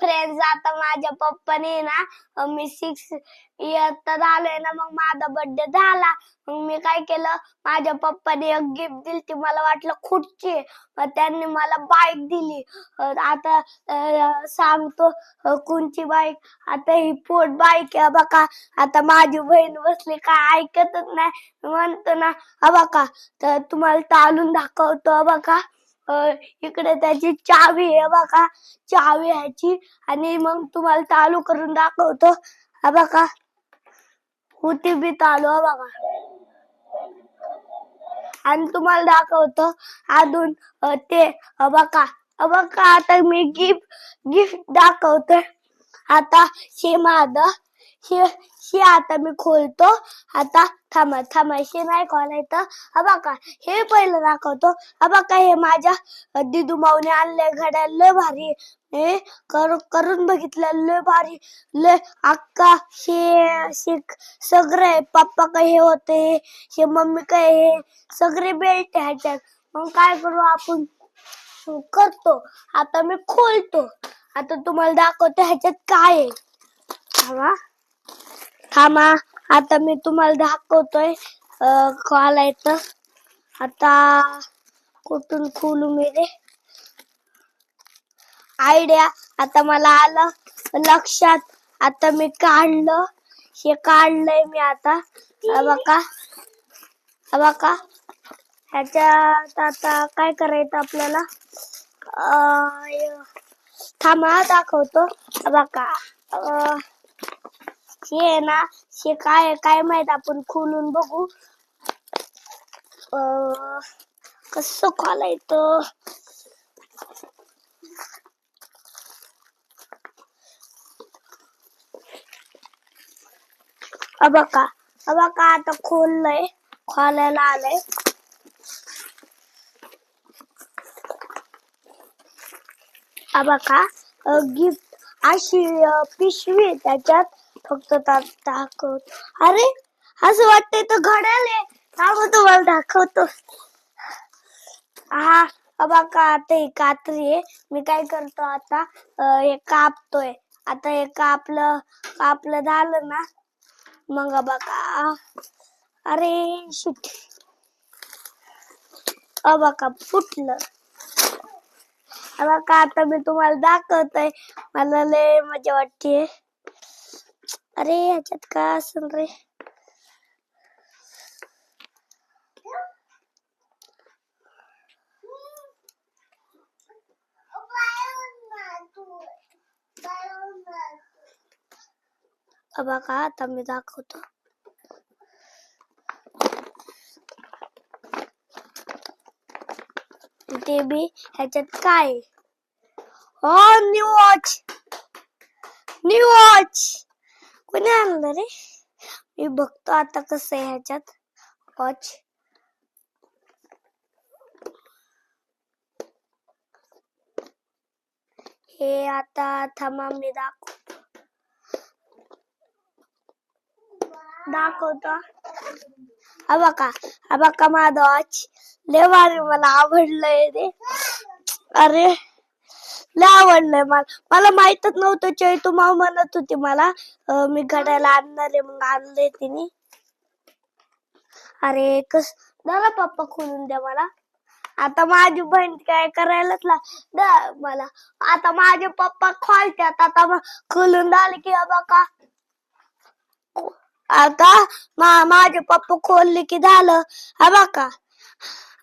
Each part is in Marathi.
फ्रेंड्स आता माझ्या पप्पाने ना मी सिक्स इयत्ता झालोय ना मग माझा बर्थडे झाला. मग मी काय केलं माझ्या पप्पाने एक गिफ्ट दिली ती मला वाटलं खुर्ची मग त्यांनी मला बाईक दिली. आता सांगतो कोणची बाईक आता ही पोट बाईक आहे बघा. आता माझी बहीण बसली काय ऐकतच नाही. म्हणतो ना हा बघा. तर तुम्हाला चालून दाखवतो बघा. इकडे त्याची चावी आहे बघा. चावी ह्याची. आणि मग तुम्हाला चालू करून दाखवतो. हा बघा. होती बी चालू हा बघा. आणि तुम्हाला दाखवतो. अजून ते बघा. बघा आता मी गिफ्ट गिफ्ट दाखवतोय आता हे माझं. हे हे आता मी खोलतो. आता थांबा थांबा. हे नाही खोलायचं. हा बघा हे पहिलं दाखवतो. हा बघा हे माझ्या दिदू माऊने आणले घड्याळ. लय भारी. हे कर करून बघितलं. लय भारी. लय अक्का हे शिक सगळे पप्पा काय हे होते? हे मम्मी काय हे? सगळे बेल्ट ह्याच्यात. मग काय करू आपण? करतो. आता मी खोलतो. आता तुम्हाला दाखवतो ह्याच्यात काय आहे. थांबा. आता मी तुम्हाला दाखवतोय अं, येत आता कुठून खोलू मी रे? आयडिया आता मला आलं. लक्षात. आता मी काढलं. हे काढलंय मी आता. हा बघा. बघा. ह्याच्यात आता काय करायचं आपल्याला? अं, थांबा दाखवतो. हा बघा. अं, हे आहे ना हे काय काय माहीत आपण खोलून बघू. अं, कसं खोलायचं? अबका अबका आता खोललंय खोलायला आलंय. अबका गिफ्ट अशी पिशवी त्याच्यात. फक्त ता- दाखवत. अरे असं वाटतंय तर घड्याळ आहे. थांबा तुम्हाला दाखवतो. हा अबा का आता ही कात्री आहे. मी काय करतो आता? हे कापतोय. आता हे कापलं कापलं झालं ना? मग अबा का अरे शिट. अबा का फुटलं. अबा का आता मी तुम्हाला दाखवतोय. मला लय मजा वाटते अरे ह्याच्यात काय असेल रे? हा का आता मी दाखवतो? ते बी ह्याच्यात काय? हो न्यू वॉच! New watch! कोणी आणलं रे मी बघतो आता कसं आहे ह्याच्यात वॉच हे आता थांबा मी दाखवतो दाखवतो हा बघा हा बघा रे। अरे लय आवडलंय मला. मला माहितच नव्हतं चैतू माव म्हणत होती मला. अं, मी घड्याला आणणार आहे मग आणलंय तिने. अरे कस दादा पप्पा खोलून द्या मला. आता माझी बहीण काय करायलाच ला द- मला. आता माझे पप्पा खोलतात आता मग खोलून झाले की हा बघा. आता मा माझे पप्पा खोलले की झालं. हा बघा.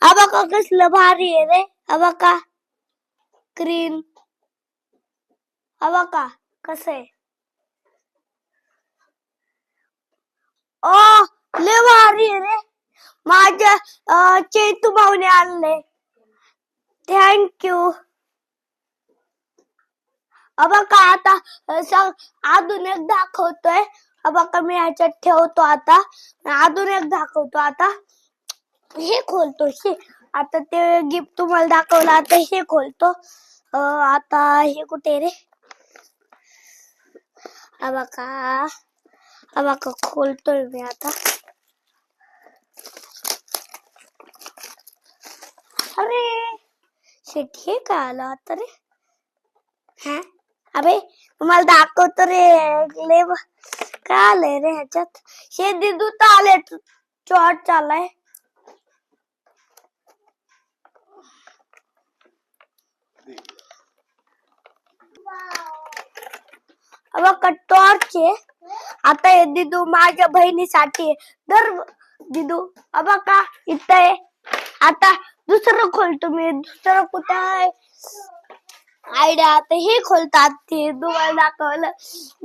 हा बघा कसलं भारी आहे रे. हा बघा. ग्रीन हवा का कसं आहे? ओ लय भारी रे. माझ्या चेतू भाऊने आणले थँक्यू का आता सांग अजून एक दाखवतोय. हा का मी ह्याच्यात ठेवतो आता. अजून एक दाखवतो आता. हे खोलतो हे आता ते गिफ्ट तुम्हाला दाखवलं आता हे खोलतो. आता हे कुठे रे? हा बघा हा बघा खोलतोय मी आता अरे शेट हे काय आलं आता रे हा अबे तुम्हाला दाखवतो रे लय ब- काय आलंय रे ह्याच्यात शे दिदू तर आले चॉट चाललाय बघा टॉर्च आहे. आता हे दिदू माझ्या बहिणीसाठी दर दिदू अबा का इथं आहे? आता दुसरं खोलतो मी दुसरं कुठं आहे? आयडिया आता हे खोलतात ते तुम्हाला दाखवलं.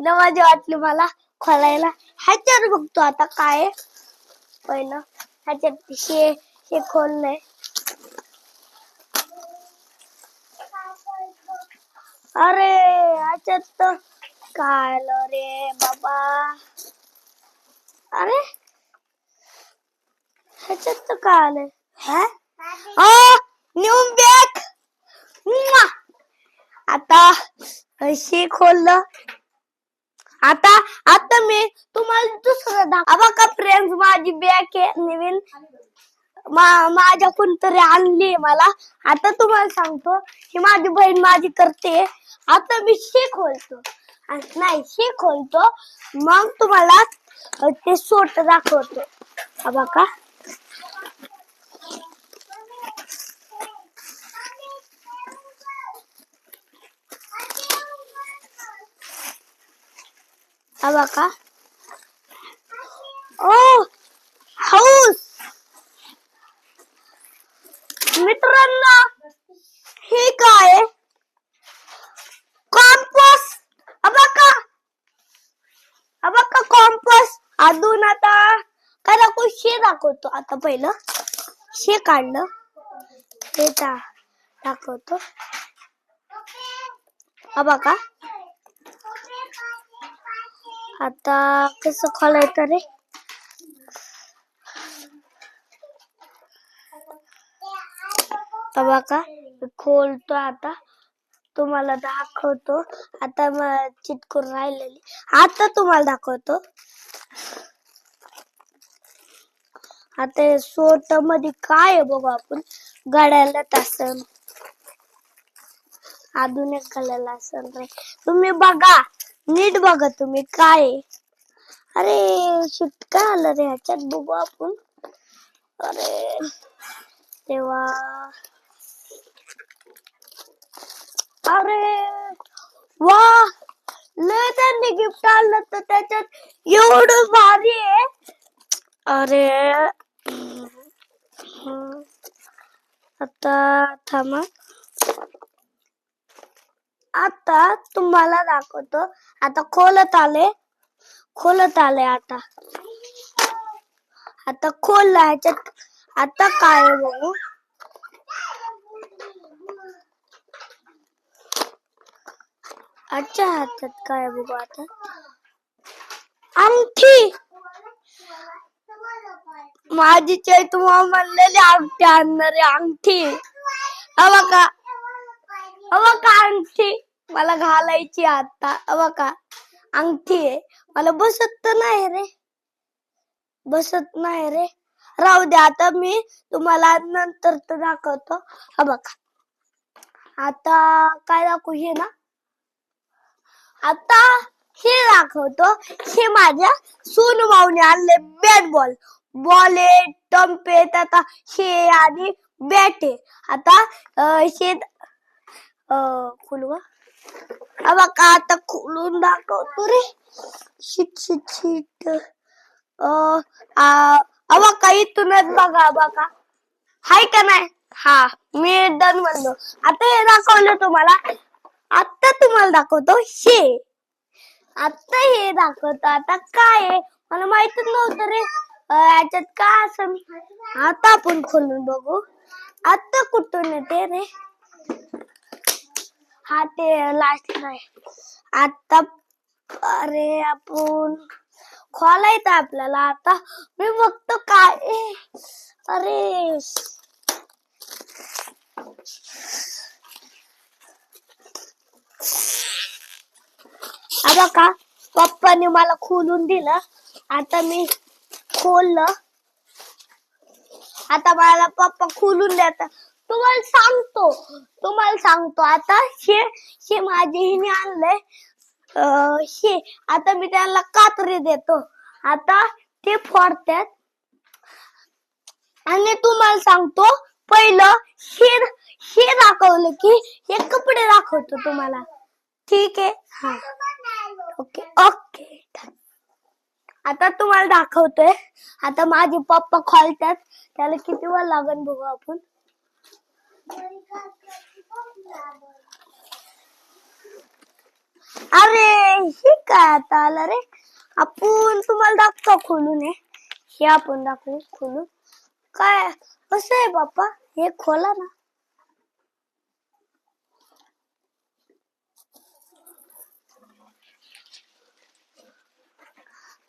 नवाजी वाटली मला खोलायला. ह्याच्यावर बघतो आता काय आहे. पहिलं ह्याच्यात हे हे खोललंय अरे ह्याच्यात काय रे बाबा अरे? ह्याच्यात तर काय आलंय? हा? न्यू बॅग आता हे खोललं. आता आता मी तुम्हाला दुसरं दाखवा का फ्रेंड्स माझी बॅग आहे नवीन. मा माझ्या कोणतरी आणली मला. आता तुम्हाला सांगतो की माझी बहीण माझी करते. आता मी शे खोलतो. नाही शे खोलतो मग तुम्हाला ते सोट दाखवतो. हा बघा. बघा. ओ हाऊस मित्रांनो हे का कॉम्पोस अबका अबका कॉम्पोस अजून आता काय दाखवू शे दाखवतो. आता पहिलं शे काढलं. हे दाखवतो. का आता कसं खोलायचं रे? का खोलतो आता. तुम्हाला दाखवतो. आता म- चिटकून राहिलेली. आता तुम्हाला दाखवतो. आता सोटमध्ये काय आहे बघू आपण. गळ्याला असन अजून एक गळ्याला असन रे तुम्ही बघा. नीट बघा तुम्ही काय अरे शिट काय आलं रे ह्याच्यात बघू आपण. अरे तेव्हा अरे वा. लय त्यांनी गिफ्ट आणलं तर त्याच्यात एवढं भारी आहे. अरे आता थांबा. आता तुम्हाला दाखवतो. आता खोलत आले. खोलत आले आता. आता खोलला ह्याच्यात. आता काय बघू. अच्छा हातात काय बघू आता? अंगठी. माझी चैतू म्हणलेली अंगठी आणणार अंगठी. हवा का अबा का अंगठी. मला घालायची आता. अबा का अंगठी आहे. मला बसत तर नाही रे. बसत नाही रे. राहू दे आता मी तुम्हाला नंतर तर दाखवतो. हा बघा. आता काय दाखवू हे ना? आता हे दाखवतो. हे माझ्या सोनू माऊने आणले बॅट बॉल बॉलेट आहे आता हे आणि बॅट. आहे आता हे खुलवा अबा का आता खोलून दाखवतो रे. Shit shit shit. अबा का इथूनच बघा अबा बघा हाय का नाही? हा मी डन म्हणलो. आता हे दाखवलं तुम्हाला. आता तुम्हाला दाखवतो शे आता हे दाखवतो. आता काय आहे? मला माहितच नव्हतं रे. याच्यात काय असं आता आपण खोलून बघू. आता कुठून येते रे? हा ते लास्ट नाही आता अरे आपण खोलायचं आपल्याला आता. मी बघतो काय अरे. हा का पप्पाने मला खोलून दिलं. आता मी खोललं. आता मला पप्पा खोलून देतात तुम्हाला सांगतो तुम्हाला सांगतो. आता हे हे माझे हिने आणलंय. हे आता मी त्यांना कात्री देतो. आता ते फोडतात आणि तुम्हाला सांगतो पहिलं हे हे दाखवलं की हे कपडे दाखवतो तुम्हाला. ठीक आहे? हा. Okay okay. आता तुम्हाला दाखवतोय. आता माझे पप्पा खोलतात. त्याला किती वेळ लागेल बघू आपण. अरे हे काय आता आलं रे? आपण तुम्हाला दाखवतो खोलून हे. हे आपण दाखवू खोलून. काय कसं आहे बाप्पा हे खोला ना.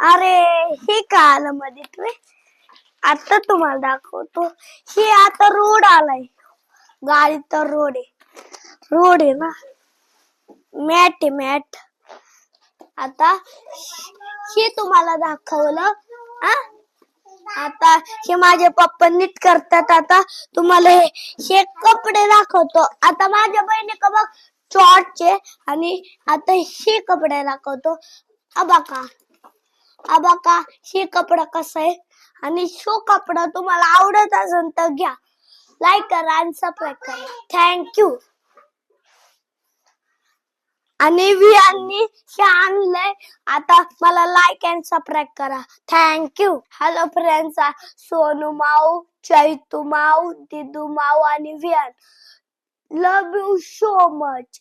अरे हे काय आलं मध्ये रे? आता तुम्हाला दाखवतो. हे आता रोड आलाय. गाडी तर रोड आहे. रोड आहे ना? मॅट आहे मॅट. आता हे तुम्हाला दाखवलं आ? आता हे माझे पप्पा नीट करतात आता. तुम्हाला हे हे कपडे दाखवतो. आता माझ्या बहिणी का बघ शॉर्टचे आणि आता हे कपडे दाखवतो. अबा का हे कपडा कसा आहे? आणि शो कपडा तुम्हाला आवडत असेल तर घ्या. लाईक करा आणि सबस्क्राईब करा. थँक्यू आणि वियांनी हे आणलंय. आता मला लाईक अँड सबस्क्राईब करा. Thank you hello friends Sonu Mau Chaitu Mau Didu Mau आणि Viaan love you so much